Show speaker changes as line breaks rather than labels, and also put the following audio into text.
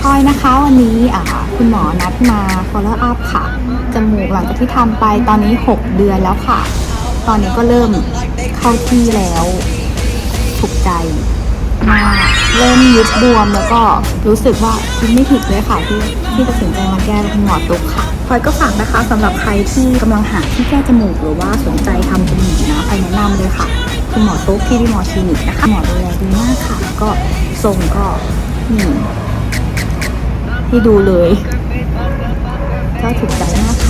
พลอยนะคะวันนี้อ่าคุณหมอนัดมา follow up ค่ะ จมูกหลังจากที่ทำไปตอนนี้ 6 เดือนแล้วค่ะ ตอนนี้ก็เริ่มเข้าที่แล้ว ถูกใจมาก เริ่มยุบบวมแล้วก็รู้สึกว่าคิดไม่ผิดเลยค่ะที่ที่ตัดสินใจมาแก้กับคุณหมอตุ๊กค่ะพลอยก็ฝากนะคะสำหรับใครที่กำลังหาที่แก้จมูกหรือว่าสนใจทำจมูกนะพลอยแนะนำเลยค่ะ คุณหมอตุ๊กที่ดีมอคลินิกนะคะหมอดูแลดีมากค่ะ ก็ทรงก็นี่ที่ดูเลยก็ถูกใจมากค่ะ